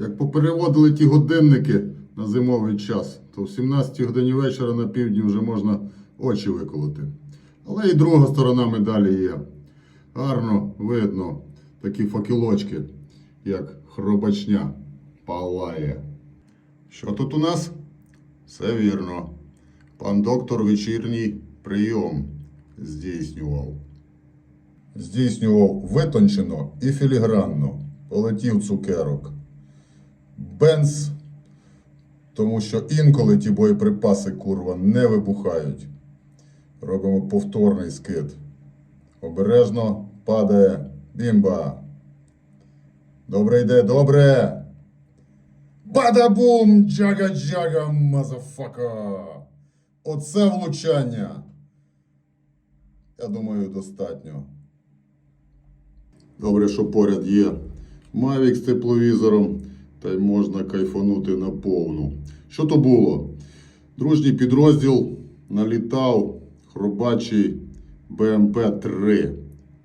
Як попереводили ті годинники на зимовий час, то в 17 годині вечора на півдні вже можна очі виколоти. Але і друга сторона медалі є. Гарно видно такі факелочки, як хробачня палає. Що тут у нас? Все вірно. Пан доктор вечірній прийом здійснював. Здійснював витончено і філігранно. Полетів цукерок. Бенз, тому що інколи ті боєприпаси, курва, не вибухають. Робимо повторний скид. Обережно падає бімба. Добре йде, добре. Бадабум! Джага-джага, мазафака! Оце влучання. Я думаю, достатньо. Добре, що поряд є Mavic з тепловізором, та й можна кайфанути на повну. Що то було? Дружній підрозділ налітав хробачий БМП-3,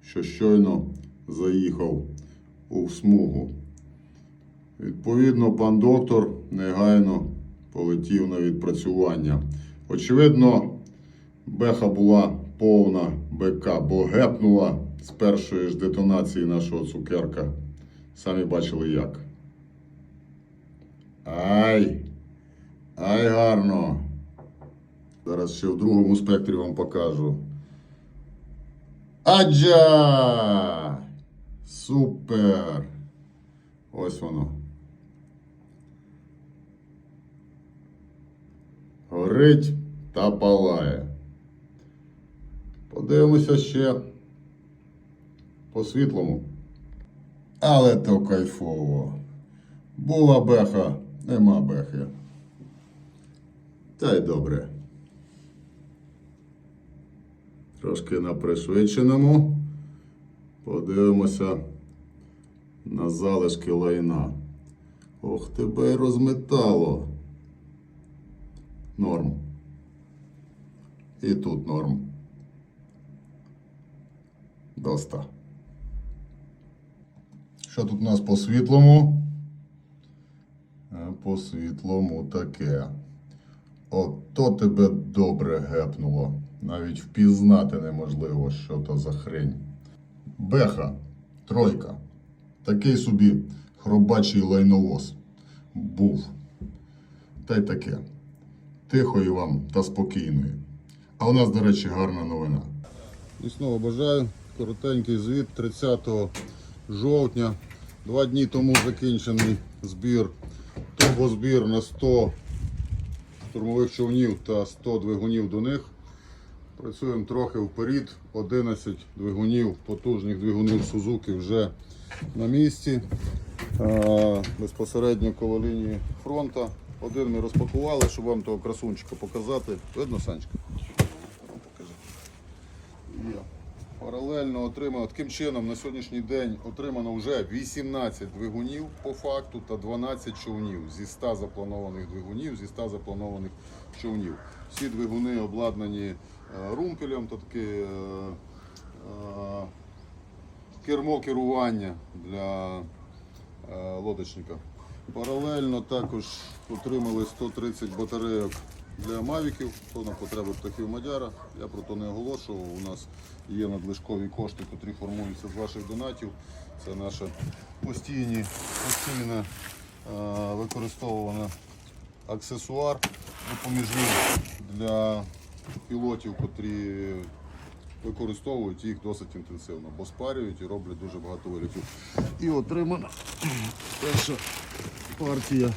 що щойно заїхав у смугу. Відповідно, пан доктор негайно полетів на відпрацювання. Очевидно, беха була повна БК, бо гепнула з першої ж детонації нашого цукерка. Самі бачили як. Ай! Ай, гарно! Зараз ще в другому спектрі вам покажу. Аджа! Супер! Ось воно. Горить та палає. Подивимося ще по світлому. Але то кайфово. Була беха, нема бехи. Та й добре. Трошки на пришвидшеному. Подивимося на залишки лайна. Ох, тебе й розметало. Норм. І тут норм. Доста. Що тут у нас по світлому? По світлому таке. Ото тебе добре гепнуло. Навіть впізнати неможливо, що то за хрень. Беха, тройка. Такий собі хробачий лайновоз був. Та й таке. Тихої вам та спокійної. А у нас, до речі, гарна новина. І знову бажаю коротенький звіт 30 жовтня. Два дні тому закінчений збір. Турбозбір на 100 штурмових човнів та 100 двигунів до них. Працюємо трохи вперед. 11 двигунів, потужних двигунів Сузуки вже на місці. Безпосередньо коло лінії фронту. Один ми розпакували, щоб вам того красунчика показати. Видно, Санечка? Покажи. Є. Паралельно отримано, таким чином на сьогоднішній день отримано вже 18 двигунів по факту та 12 човнів зі 100 запланованих двигунів, зі 100 запланованих човнів. Всі двигуни обладнані е, румпелем, то таке е, е, кермо керування для лодочника. Паралельно також отримали 130 батарейок для мавіків, то на потреби птахів Мадяра. Я про то не оголошував. У нас є надлишкові кошти, котрі формуються з ваших донатів. Це наша постійні, постійне е, використовуване аксесуар допоміжний для пілотів, котрі використовують їх досить інтенсивно, бо спарюють і роблять дуже багато вилітів. І отримана перша партія.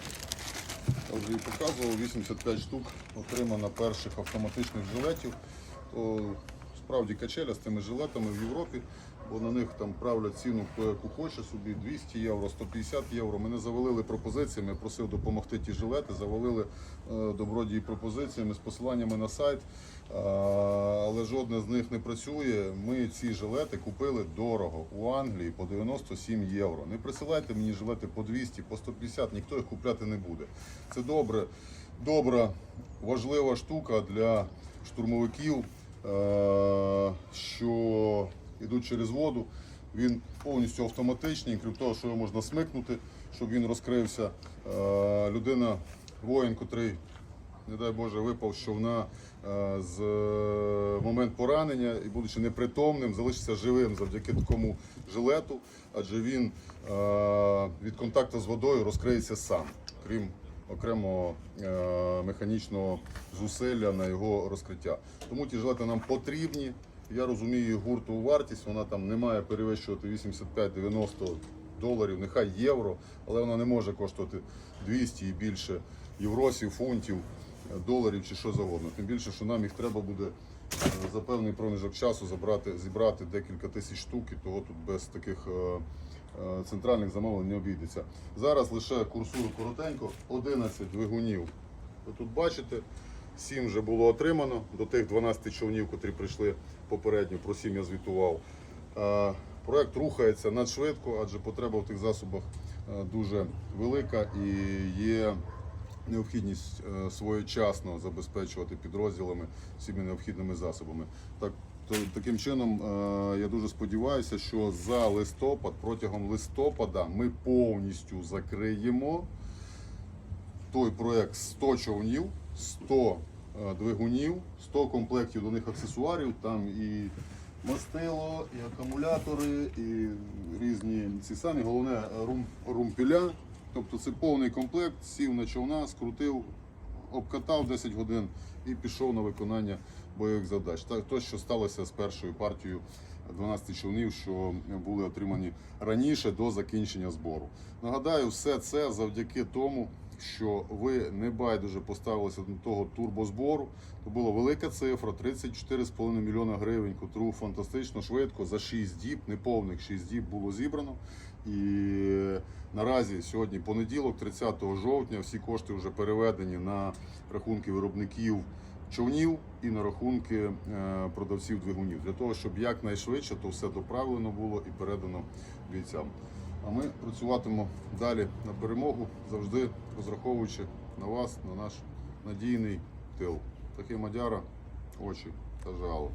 Я вже і показував, 85 штук отримано перших автоматичних жилетів. Справді качеля з тими жилетами в Європі, бо на них там правлять ціну хто яку хоче собі 200 євро, 150 євро. Мене завалили пропозиціями, просив допомогти ті жилети, завалили е, добродії пропозиціями з посиланнями на сайт, але жодне з них не працює. Ми ці жилети купили дорого у Англії по 97 євро. Не присилайте мені жилети по 200, по 150, ніхто їх купляти не буде. Це добре, добра, важлива штука для штурмовиків, що йдуть через воду. Він повністю автоматичний, крім того, що його можна смикнути, щоб він розкрився. Е, Людина, воїн, котрий, не дай Боже, випав човна е, з е, момент поранення і, будучи непритомним, залишиться живим завдяки такому жилету, адже він е, від контакту з водою розкриється сам, крім окремого е, механічного зусилля на його розкриття. Тому ті жилети нам потрібні. Я розумію гуртову вартість, вона там не має перевищувати 85-90 доларів, нехай євро, але вона не може коштувати 200 і більше євросів, фунтів, доларів чи що завгодно. Тим більше, що нам їх треба буде е, за певний проміжок часу забрати, зібрати декілька тисяч штук, і того тут без таких е, центральних замовлень не обійдеться. Зараз лише курсую коротенько, 11 двигунів. Ви тут бачите, 7 вже було отримано до тих 12 човнів, котрі прийшли попередньо, про 7 я звітував. Е, Проект рухається надшвидко, адже потреба в тих засобах е, дуже велика і є необхідність е, своєчасно забезпечувати підрозділами всіми необхідними засобами. Так, таким чином, е, я дуже сподіваюся, що за листопад, протягом листопада, ми повністю закриємо той проект 100 човнів, 100 е, двигунів, 100 комплектів до них аксесуарів, там і мастило, і акумулятори, і різні ці самі, головне румпіля. Тобто це повний комплект, сів на човна, скрутив, обкатав 10 годин і пішов на виконання бойових задач. Так, то, що сталося з першою партією 12 човнів, що були отримані раніше до закінчення збору. Нагадаю, все це завдяки тому, що ви не байдуже поставилися до того турбозбору. То була велика цифра 34,5 мільйона гривень, котру фантастично швидко за 6 діб, неповних 6 діб було зібрано. І наразі сьогодні понеділок, 30 жовтня, всі кошти вже переведені на рахунки виробників човнів і на рахунки е, продавців двигунів для того, щоб якнайшвидше то все доправлено було і передано бійцям. А ми працюватимемо далі на перемогу, завжди розраховуючи на вас, на наш надійний тил. Такий мадяра, очі та жало.